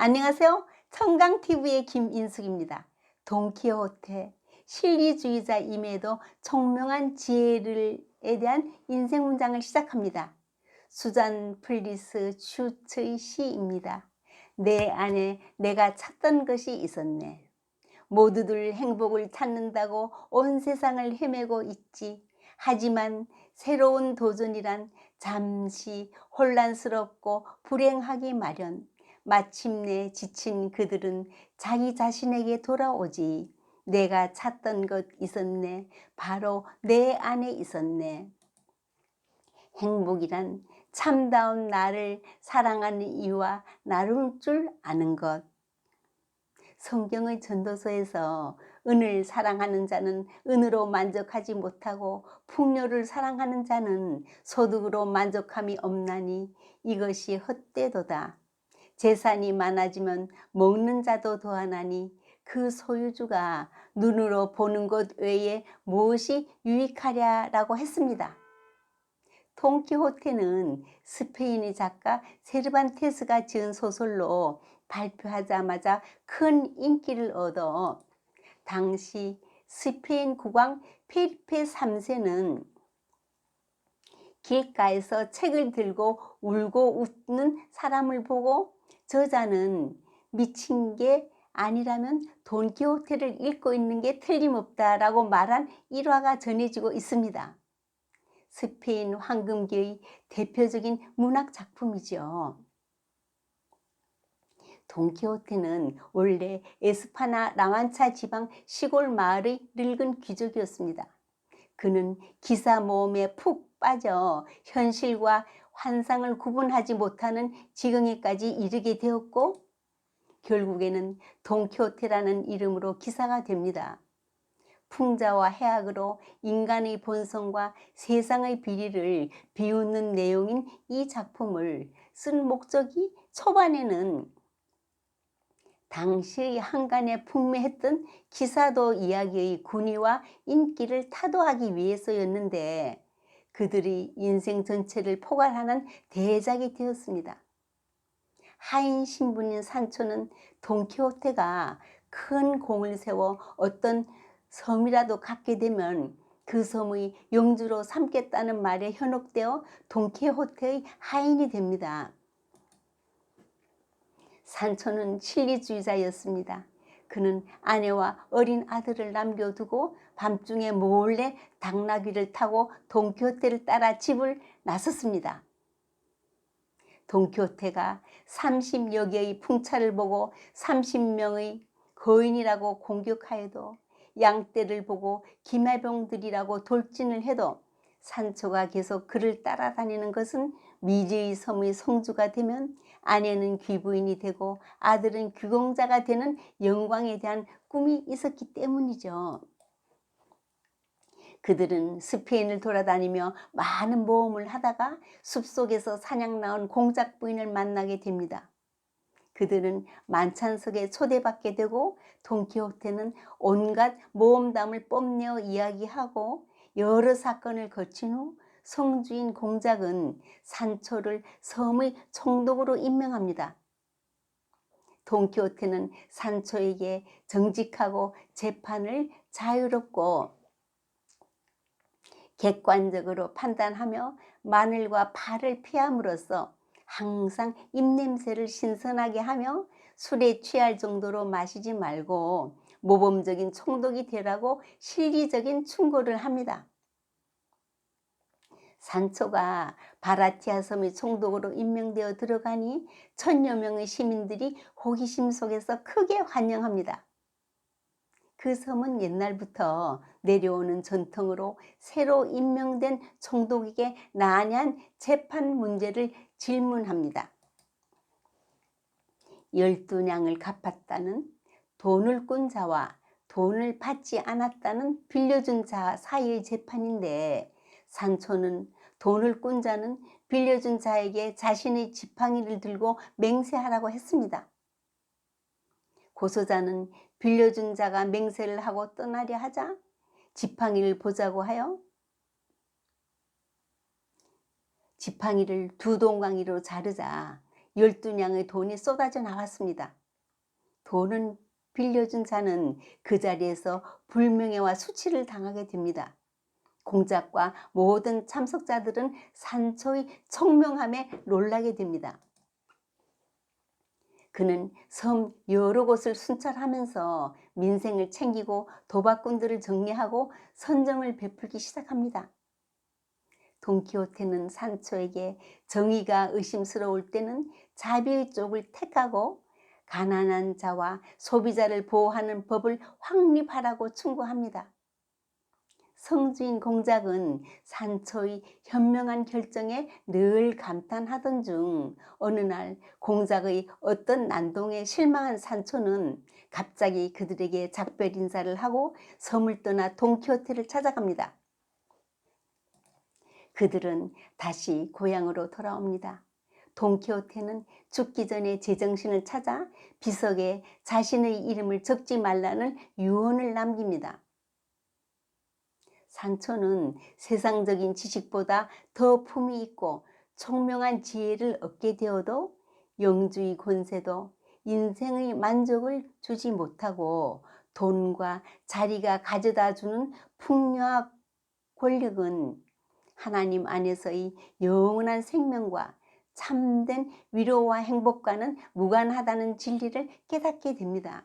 안녕하세요. 청강TV의 김인숙입니다. 돈키호테, 실리주의자임에도 총명한 지혜를에 대한 인생 문장을 시작합니다. 수잔 플리스 슈츠의 시입니다. 내 안에 내가 찾던 것이 있었네. 모두들 행복을 찾는다고 온 세상을 헤매고 있지. 하지만 새로운 도전이란 잠시 혼란스럽고 불행하기 마련. 마침내 지친 그들은 자기 자신에게 돌아오지. 내가 찾던 것 있었네. 바로 내 안에 있었네. 행복이란 참다운 나를 사랑하는 이와 나눌 줄 아는 것. 성경의 전도서에서 은을 사랑하는 자는 은으로 만족하지 못하고 풍요를 사랑하는 자는 소득으로 만족함이 없나니 이것이 헛되도다. 재산이 많아지면 먹는 자도 더하나니 그 소유주가 눈으로 보는 것 외에 무엇이 유익하랴라고 했습니다. 돈키호테는 스페인의 작가 세르반테스가 지은 소설로 발표하자마자 큰 인기를 얻어 당시 스페인 국왕 페리페 3세는 길가에서 책을 들고 울고 웃는 사람을 보고 저자는 미친 게 아니라면 돈키호테를 읽고 있는 게 틀림없다라고 말한 일화가 전해지고 있습니다. 스페인 황금기의 대표적인 문학 작품이죠. 돈키호테는 원래 에스파나 라만차 지방 시골 마을의 늙은 귀족이었습니다. 그는 기사 모험에 푹 빠져 현실과 환상을 구분하지 못하는 지경에까지 이르게 되었고 결국에는 돈키호테라는 이름으로 기사가 됩니다. 풍자와 해악으로 인간의 본성과 세상의 비리를 비웃는 내용인 이 작품을 쓴 목적이 초반에는 당시의 한간에 풍미했던 기사도 이야기의 군의와 인기를 타도하기 위해서였는데 그들이 인생 전체를 포괄하는 대작이 되었습니다. 하인 신분인 산초는 돈키호테가 큰 공을 세워 어떤 섬이라도 갖게 되면 그 섬의 영주로 삼겠다는 말에 현혹되어 돈키호테의 하인이 됩니다. 산초는 실리주의자였습니다. 그는 아내와 어린 아들을 남겨두고 밤중에 몰래 당나귀를 타고 돈키호테를 따라 집을 나섰습니다. 돈키호테가 30여 개의 풍차를 보고 30명의 거인이라고 공격하여도 양떼를 보고 기마병들이라고 돌진을 해도 산초가 계속 그를 따라다니는 것은 미제의 섬의 성주가 되면 아내는 귀부인이 되고 아들은 귀공자가 되는 영광에 대한 꿈이 있었기 때문이죠. 그들은 스페인을 돌아다니며 많은 모험을 하다가 숲속에서 사냥 나온 공작 부인을 만나게 됩니다. 그들은 만찬석에 초대받게 되고 돈키호테는 온갖 모험담을 뽐내어 이야기하고 여러 사건을 거친 후 성주인 공작은 산초를 섬의 총독으로 임명합니다. 돈키호테는 산초에게 정직하고 재판을 자유롭고 객관적으로 판단하며 마늘과 파를 피함으로써 항상 입냄새를 신선하게 하며 술에 취할 정도로 마시지 말고 모범적인 총독이 되라고 실리적인 충고를 합니다. 산초가 바라티아 섬의 총독으로 임명되어 들어가니 천여 명의 시민들이 호기심 속에서 크게 환영합니다. 그 섬은 옛날부터 내려오는 전통으로 새로 임명된 총독에게 난해한 재판 문제를 질문합니다. 열두 냥을 갚았다는 돈을 꾼 자와 돈을 받지 않았다는 빌려준 자 사이의 재판인데 산초는 돈을 꾼 자는 빌려준 자에게 자신의 지팡이를 들고 맹세하라고 했습니다. 고소자는 빌려준 자가 맹세를 하고 떠나려 하자 지팡이를 보자고 하여 지팡이를 두 동강이로 자르자 열두 냥의 돈이 쏟아져 나왔습니다. 돈은 빌려준 자는 그 자리에서 불명예와 수치를 당하게 됩니다. 공작과 모든 참석자들은 산초의 청명함에 놀라게 됩니다. 그는 섬 여러 곳을 순찰하면서 민생을 챙기고 도박꾼들을 정리하고 선정을 베풀기 시작합니다. 돈키호테는 산초에게 정의가 의심스러울 때는 자비의 쪽을 택하고 가난한 자와 소비자를 보호하는 법을 확립하라고 충고합니다. 성주인 공작은 산초의 현명한 결정에 늘 감탄하던 중 어느 날 공작의 어떤 난동에 실망한 산초는 갑자기 그들에게 작별 인사를 하고 섬을 떠나 돈키호테를 찾아갑니다. 그들은 다시 고향으로 돌아옵니다. 돈키호테는 죽기 전에 제정신을 찾아 비석에 자신의 이름을 적지 말라는 유언을 남깁니다. 산초는 세상적인 지식보다 더 품이 있고 총명한 지혜를 얻게 되어도 영주의 권세도 인생의 만족을 주지 못하고 돈과 자리가 가져다 주는 풍요와 권력은 하나님 안에서의 영원한 생명과 참된 위로와 행복과는 무관하다는 진리를 깨닫게 됩니다.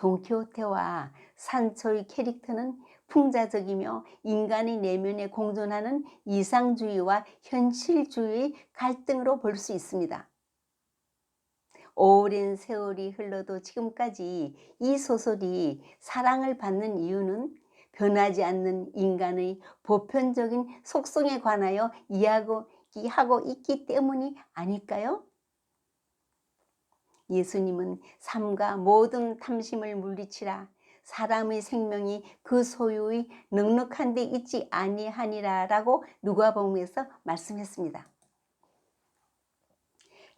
돈키호테와 산초의 캐릭터는 풍자적이며 인간의 내면에 공존하는 이상주의와 현실주의의 갈등으로 볼 수 있습니다. 오랜 세월이 흘러도 지금까지 이 소설이 사랑을 받는 이유는 변하지 않는 인간의 보편적인 속성에 관하여 이야기하고 있기 때문이 아닐까요? 예수님은 삶과 모든 탐심을 물리치라 사람의 생명이 그 소유의 넉넉한 데 있지 아니하니라라고 누가복음에서 말씀했습니다.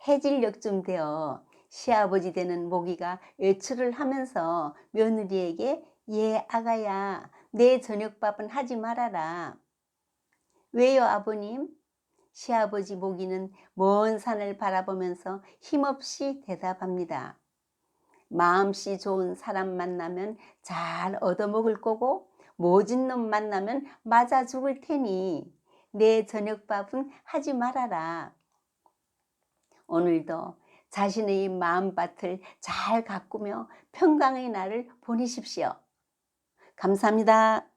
해질녘쯤 되어 시아버지 되는 모기가 외출을 하면서 며느리에게 예 아가야 내 저녁밥은 하지 말아라. 왜요 아버님? 시아버지 모기는 먼 산을 바라보면서 힘없이 대답합니다. 마음씨 좋은 사람 만나면 잘 얻어먹을 거고 모진 놈 만나면 맞아 죽을 테니 내 저녁밥은 하지 말아라. 오늘도 자신의 마음밭을 잘 가꾸며 평강의 날을 보내십시오. 감사합니다.